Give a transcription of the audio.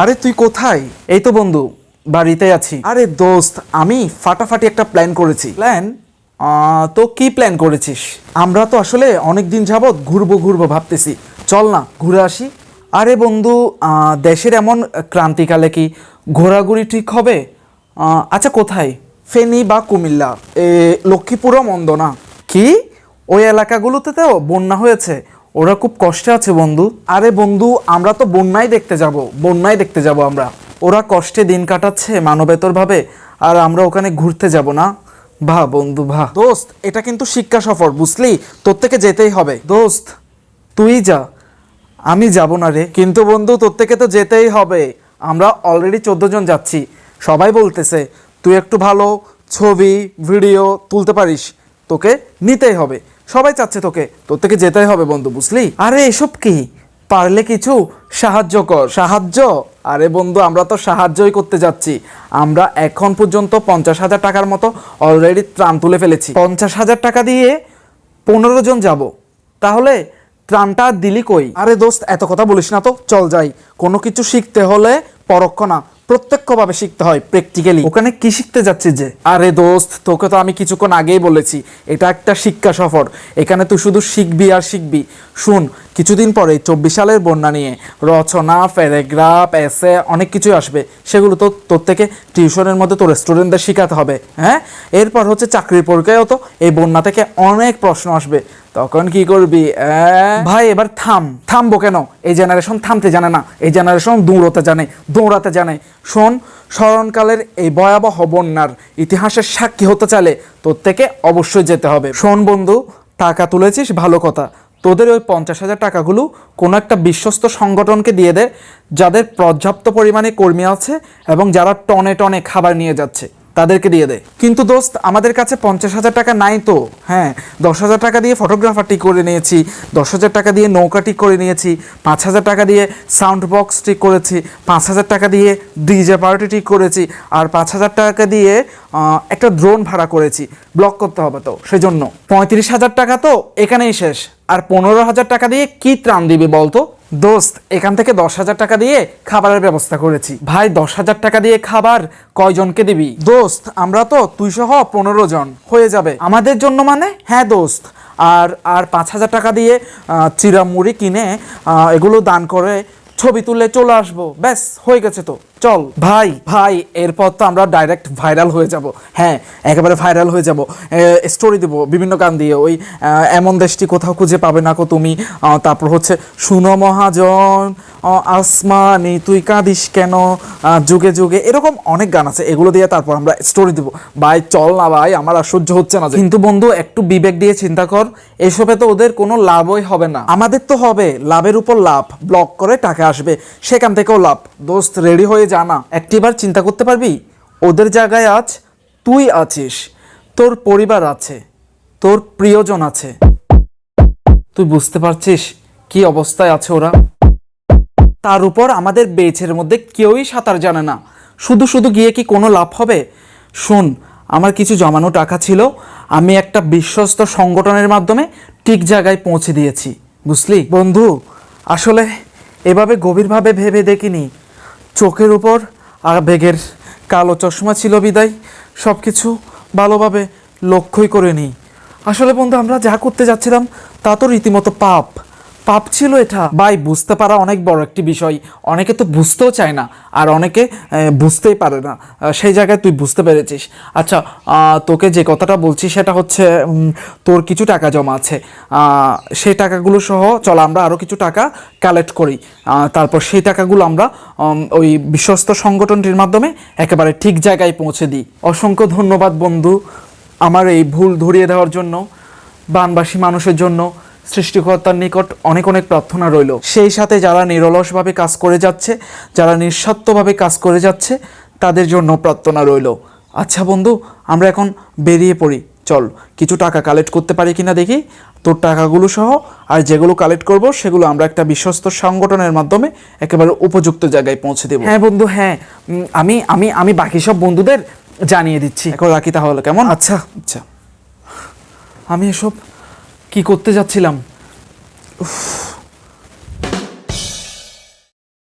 আরে তুই কোথায়? এই তো বন্ধু বাড়িতে আছি। আরে দোস্ত আমি ফাটাফাটি একটা প্ল্যান করেছি। প্ল্যান? তো কি প্ল্যান করেছিস? আমরা তো আসলে অনেক দিন যাবৎ ঘুরবো ঘুরবো ভাবতেছি। চল না ঘুরে আসি। আরে বন্ধু দেশের এমন ক্রান্তিকালে কি ঘোরাঘুরি ঠিক হবে? আচ্ছা কোথায়? ফেনী বা কুমিল্লা। এ লক্ষ্মীপুরও মন্দ না কি? ওই এলাকাগুলোতে তো বন্যা হয়েছে। ওরা খুব কষ্টে আছে বন্ধু। আরে বন্ধু আমরা তো বন্যাই দেখতে যাব বন্যায় দেখতে যাব আমরা। ওরা কষ্টে দিন কাটাচ্ছে মানবেতর ভাবে আর আমরা ওখানে ঘুরতে যাব না। ভা বন্ধু ভা। দোস্ত এটা কিন্তু শিক্ষা সফর বুঝলি? তোর থেকে যেতেই হবে। দোস্ত তুই যা। আমি যাব না রে। কিন্তু বন্ধু তোর থেকে তো যেতেই হবে। আমরা অলরেডি চোদ্দ জন যাচ্ছি। সবাই বলতেছে তুই একটু ভালো ছবি ভিডিও তুলতে পারিস। তোকে নিতেই হবে। সবাই চাচ্ছে তোকে। তোর থেকে যেতেই হবে বন্ধু, বুঝলি? আরে, এসব কি? পারলে কিছু? সাহায্য কর। সাহায্য? আরে বন্ধু, আমরা তো সাহায্যই করতে যাচ্ছি। আমরা এখন পর্যন্ত পঞ্চাশ হাজার টাকার মতো অলরেডি ত্রাণ তুলে ফেলেছি। পঞ্চাশ হাজার টাকা দিয়ে পনেরো জন যাব। তাহলে ত্রাণটা দিলি কই? আরে দোস্ত, এত কথা বলিস না তো। চল যাই। কোনো কিছু শিখতে হলে পরোক্ষ না। প্রত্যক্ষভাবে শিখতে হয় প্র্যাকটিক্যালি ওখানে কি শিখতে যাচ্ছিস যে? আরে দোস্ত তোকে তো আমি কিছুক্ষণ আগেই বলেছি এটা একটা শিক্ষা সফর। এখানে তুই শুধু শিখবি আর শিখবি। শুন কিছুদিন পরে চব্বিশ সালের বন্যা নিয়ে রচনা প্যারাগ্রাফ এসে অনেক কিছুই আসবে। সেগুলো তো তোর থেকে টিউশনের মধ্যে তোর স্টুডেন্টদের শেখাতে হবে হ্যাঁ? এরপর হচ্ছে চাকরির পরীক্ষায়ও তো এই বন্যা থেকে অনেক প্রশ্ন আসবে। তখন কি করবি? ভাই, এবার থাম। থামবো কেন? এই জেনারেশন থামতে জানে না। এই জেনারেশন দৌড়তে জানে, দৌড়াতে জানে। শোন, স্মরণকালের এই ভয়াবহ বন্যার ইতিহাসের সাক্ষী হতে চাইলে তোর থেকে অবশ্যই যেতে হবে। শোন বন্ধু, টাকা তুলেছিস, ভালো কথা। তোদের ওই পঞ্চাশ হাজার টাকাগুলো কোনো একটা বিশ্বস্ত সংগঠনকে দিয়ে দে, যাদের পর্যাপ্ত পরিমাণে কর্মী আছে এবং যারা টনে টনে খাবার নিয়ে যাচ্ছে। তাদেরকে দিয়ে দেয়। কিন্তু দোস্ত, আমাদের কাছে পঞ্চাশ হাজার টাকা নাই তো। হ্যাঁ দশ হাজার টাকা দিয়ে ফটোগ্রাফার ঠিক করে নিয়েছি, দশ হাজার টাকা দিয়ে নৌকা ঠিক করে নিয়েছি, পাঁচ হাজার টাকা দিয়ে সাউন্ড বক্স ঠিক করেছি, পাঁচ হাজার টাকা দিয়ে ডিজে পার্টি ঠিক করেছি, আর পাঁচ হাজার টাকা দিয়ে একটা ড্রোন ভাড়া করেছি। ব্লক করতে হবে তো সেজন্য। পঁয়ত্রিশ হাজার টাকা তো এখানেই শেষ। আর পনেরো হাজার টাকা দিয়ে কি ত্রাণ দিবি বলতো? দোস্ত এখান থেকে দশ হাজার টাকা দিয়ে খাবারের ব্যবস্থা করেছি। ভাই দশ হাজার টাকা দিয়ে খাবার কয়জনকে দিবি? দোস্ত আমরা তো তুই সহ পনেরো জন। হয়ে যাবে। আমাদের জন্য মানে? হ্যাঁ দোস্ত। আর আর পাঁচ হাজার টাকা দিয়ে আহ, চিরা মুড়ি কিনে এগুলো দান করে ছবি তুলে চলে আসব। ব্যাস, হয়ে গেছে তো। চল। ভাই ভাই, এরপর তো আমরা ডাইরেক্ট ভাইরাল হয়ে যাব। হ্যাঁ একেবারে ভাইরাল হয়ে যাব। স্টোরি দেব বিভিন্ন গান দিয়ে। ওই এমন দেশটি কোথাও খুঁজে পাবে না কো তুমি। তারপর হচ্ছে শুনো মহাজন আসমানি তুই কাঁদিস কেন? যুগে যুগে। এরকম অনেক গান আছে। এগুলো দিয়ে তারপর আমরা স্টোরি দেব। ভাই চল না ভাই আমার আর সহ্য হচ্ছে না কিন্তু বন্ধু একটু বিবেক দিয়ে চিন্তা কর। এসবে তো ওদের কোনো লাভই হবে না। আমাদের তো হবে। লাভের উপর লাভ। ব্লক করে টাকা আসবে। সেখান থেকেও লাভ। দোস্ত রেডি হয়ে জানা একটিবার চিন্তা করতে পারবি? ওদের জায়গায় আজ তুই আছিস। তোর পরিবার আছে। তোর প্রিয়জন আছে। তুই বুঝতে পারছিস কি অবস্থায় আছে ওরা? তার উপর আমাদের বেচের মধ্যে কেউই সাঁতার জানে না। শুধু শুধু গিয়ে কি কোনো লাভ হবে? শোন, আমার কিছু জমানো টাকা ছিল, আমি একটা বিশ্বস্ত সংগঠনের মাধ্যমে ঠিক জায়গায় পৌঁছে দিয়েছি। বুঝলি? বন্ধু, আসলে এভাবে গভীরভাবে ভেবে দেখিনি। চোখের উপর আর বেগের কালো চশমা ছিল বিদায়। সব কিছু ভালোভাবে লক্ষ্যই করে নিই আসলে বন্ধু, আমরা যা করতে যাচ্ছিলাম, তা তো রীতিমতো পাপ। পাপ ছিল এটা। ভাই, বুঝতে পারা অনেক বড় একটি বিষয়। অনেকে তো বুঝতেও চায় না, আর অনেকে বুঝতেই পারে না। সেই জায়গায় তুই বুঝতে পেরেছিস। আচ্ছা তোকে যে কথাটা বলছি সেটা হচ্ছে তোর কিছু টাকা জমা আছে। সেই টাকাগুলো সহ চল আমরা আরও কিছু টাকা কালেক্ট করি। তারপর সেই টাকাগুলো আমরা ওই বিশ্বস্ত সংগঠনটির মাধ্যমে একেবারে ঠিক জায়গায় পৌঁছে দিই। অসংখ্য ধন্যবাদ বন্ধু, আমার এই ভুল ধরিয়ে দেওয়ার জন্য, বানবাসী মানুষের জন্য। সৃষ্টিকর্তার নিকট অনেক অনেক প্রার্থনা রইল। সেই সাথে যারা নিরলসভাবে কাজ করে যাচ্ছে যারা নিঃস্বার্থভাবে কাজ করে যাচ্ছে তাদের জন্য প্রার্থনা রইল। আচ্ছা বন্ধু আমরা এখন বেরিয়ে পড়ি। চল কিছু টাকা কালেক্ট করতে পারি কিনা দেখি। তোর টাকাগুলো সহ আর যেগুলো কালেক্ট করব সেগুলো আমরা একটা বিশ্বস্ত সংগঠনের মাধ্যমে একেবারে উপযুক্ত জায়গায় পৌঁছে দেবো। হ্যাঁ বন্ধু হ্যাঁ। আমি আমি আমি বাকি সব বন্ধুদের জানিয়ে দিচ্ছি। এখন রাখি তাহলে কেমন? আচ্ছা। আচ্ছা। আমি এসব কি করতে যাচ্ছিলাম? উফ।